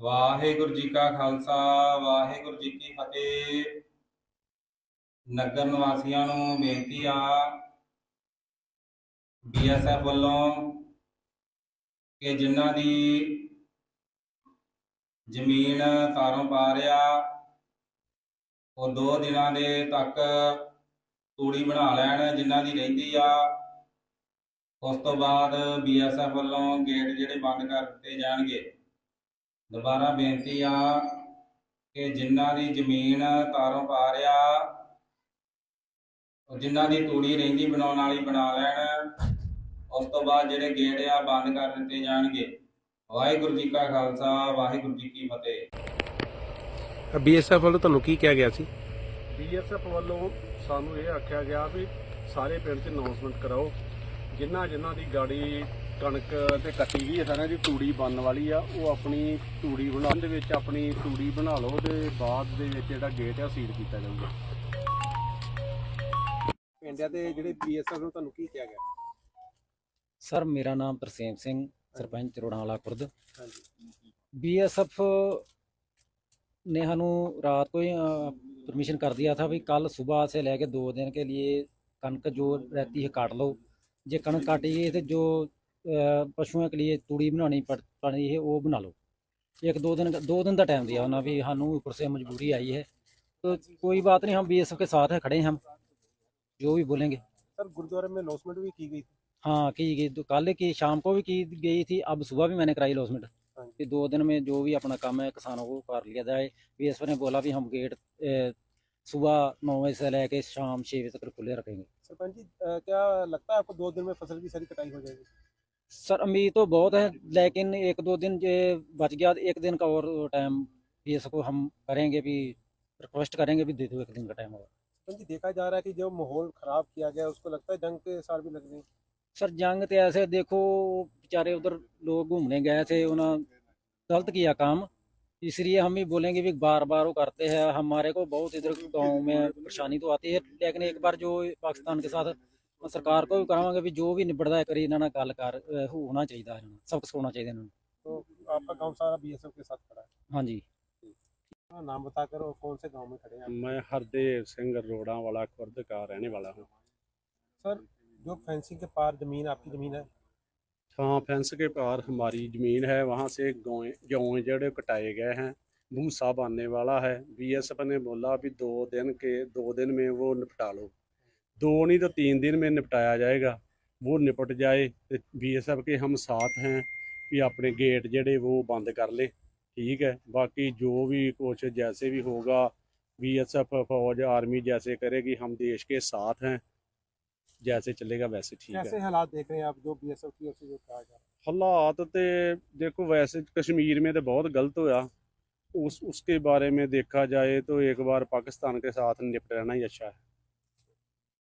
ਵਾਹਿਗੁਰੂ ਜੀ ਕਾ ਖਾਲਸਾ, ਵਾਹਿਗੁਰੂ ਜੀ ਕੀ ਫਤਿਹ। ਨਗਰ ਨਿਵਾਸੀਆਂ ਨੂੰ ਬੇਨਤੀ ਆ ਬੀਐਸਐਫ ਵੱਲੋਂ ਕਿ ਜਿਨ੍ਹਾਂ ਦੀ ਜ਼ਮੀਨ ਤਾਰੋਂ ਪਾ ਰਿਆ ਉਹ ਦੋ ਦਿਨਾਂ ਦੇ ਤੱਕ ਤੂੜੀ ਬਣਾ ਲੈਣ ਜਿਨ੍ਹਾਂ ਦੀ ਰਹਿੰਦੀ ਆ। ਉਸ ਤੋਂ ਬਾਅਦ ਬੀਐਸਐਫ ਵੱਲੋਂ ਗੇਟ ਜਿਹੜੇ ਬੰਦ ਕਰ ਦਿੱਤੇ ਜਾਣਗੇ। ਦੁਬਾਰਾ ਬੇਨਤੀ ਆ ਕਿ ਜਿਨ੍ਹਾਂ ਦੀ ਜ਼ਮੀਨ ਤਾਰੋਂ ਪਾ ਰਿਆ ਉਹ ਜਿਨ੍ਹਾਂ ਦੀ ਤੂੜੀ ਰਹਿੰਦੀ ਬਣਾਉਣ ਵਾਲੀ ਬਣਾ ਲੈਣ ਉਸ ਤੋਂ ਬਾਅਦ ਜਿਹੜੇ ਗੇਟ ਆ ਬੰਦ ਕਰ ਦਿੱਤੇ ਜਾਣਗੇ। ਵਾਹਿਗੁਰੂ ਜੀ ਕਾ ਖਾਲਸਾ ਵਾਹਿਗੁਰੂ ਜੀ ਕੀ ਫਤਿਹ। ਬੀਐਸਐਫ ਵੱਲੋਂ ਤੁਹਾਨੂੰ ਕੀ ਕਿਹਾ ਗਿਆ ਸੀ? ਬੀਐਸਐਫ ਵੱਲੋਂ ਸਾਨੂੰ ਇਹ ਆਖਿਆ ਗਿਆ ਵੀ ਸਾਰੇ ਪਿੰਡ 'ਚ ਅਨਾਉਂਸਮੈਂਟ ਕਰਾਓ। ਜਿਨ੍ਹਾਂ ਜਿਨ੍ਹਾਂ ਦੀ ਗਾੜੀ ਕਣਕ ਤੇ ਕੱਟੀ ਗਈ ਹੈ ਸਾਰਿਆਂ ਦੀ ਤੂੜੀ ਬਣਨ ਵਾਲੀ ਆ ਉਹ ਆਪਣੀ ਤੂੜੀ ਬਣਾਉਣ ਦੇ ਵਿੱਚ ਆਪਣੀ ਤੂੜੀ ਬਣਾ ਲਓ ਤੇ ਬਾਅਦ ਦੇ ਵਿੱਚ ਜਿਹੜਾ ਗੇਟ ਆ ਉਹ ਸੀਲ ਕੀਤਾ ਜਾਊਗਾ ਪਿੰਡਾਂ ਦੇ ਜਿਹੜੇ ਬੀਐਸਐਫ ਨੂੰ ਤੁਹਾਨੂੰ ਕੀ ਕਿਹਾ ਗਿਆ ਸਰ ਮੇਰਾ ਨਾਮ ਤਰਸੇਮ ਸਿੰਘ ਸਰਪੰਚ ਰੋੜਾਂ ਵਾਲਾ ਖੁਰਦ ਹਾਂਜੀ बीएसएफ ने हनु रात को ही परमिशन कर दिया था भाई कल सुबह से लेके दो दिन के लिए कणक जो रहती है काट लो जे कणक काटी है तो जो अ, पशुओं के लिए तूड़ी बनानी पड़ पड़ी है वो बना लो एक दो दिन दो दिन का टाइम दिया उन्होंने भी हनु ऊपर से मजबूरी आई है तो कोई बात नहीं हम बीएसएफ के साथ है खड़े हैं हम जो भी बोलेंगे सर गुरुद्वारे में लॉसमेंट भी की गई थी हाँ की गई तो कल की शाम को भी की गई थी अब सुबह भी मैंने कराई लॉसमेंट हाँ कि दो दिन में जो भी अपना काम है किसानों को कर लिया जाए बीएसएफ ने बोला भी हम गेट ए, सुबह नौ बजे से लेके शाम छः बजे तक खुले रखेंगे सरपंच जी अ, क्या लगता है आपको दो दिन में फसल की सारी कटाई हो जाएगी सर उम्मीद तो बहुत है लेकिन एक दो दिन जे बच गया तो एक दिन का और टाइम बीएसएफ को हम करेंगे भी रिक्वेस्ट करेंगे भी दे दो एक दिन का टाइम और सरपंच जी देखा जा रहा है कि जो माहौल खराब किया गया उसको लगता है जंग के सार भी लग गई सर जंग तो ऐसे देखो बेचारे उधर लोग घूमने गए थे उन्होंने गलत किया काम इसलिए हम भी बोलेंगे भी बार बार वो करते हैं हमारे को बहुत इधर गांव में परेशानी तो आती है लेकिन एक बार जो पाकिस्तान के साथ सरकार को भी कहांगे भी जो भी निबड़दा है करी इन्होंने गल कर अ, होना चाहिए इन्होंने सबक होना चाहिए इन्होंने तो आपका गांव सारा बीएसएफ के साथ खड़ा है हाँ जी अपना नाम बताकर और कौन से गांव में खड़े हैं आप? मैं हरदेव सिंह रोड़ा वाला खुर्द का रहने वाला हूँ सर जो फेंसिंग के पार जमीन आपकी जमीन है हाँ फेंस के पार हमारी ज़मीन है वहाँ से गाँव गेहूँ जड़े कटाए गए हैं भूसा बांधने वाला है बीएसएफ ने बोला भी दो दिन के दो दिन में वो निपटा लो दो नहीं तो तीन दिन में निपटाया जाएगा वो निपट जाए तो बीएसएफ के हम साथ हैं कि अपने गेट जड़े वो बंद कर ले ठीक है बाकी जो भी कुछ जैसे भी होगा बीएसएफ फौज आर्मी जैसे करेगी हम देश के साथ हैं जैसे चलेगा वैसे ठीक है कैसे हालात देख रहे हैं आप जो बीएसएफ की ओर से जो कहा जा रहा ਹਾਲਾਤ ਤੇ ਦੇਖੋ वैसे कश्मीर में तो बहुत गलत हुआ उस उसके बारे में देखा जाए तो एक बार पाकिस्तान के साथ निपट रहना ही अच्छा है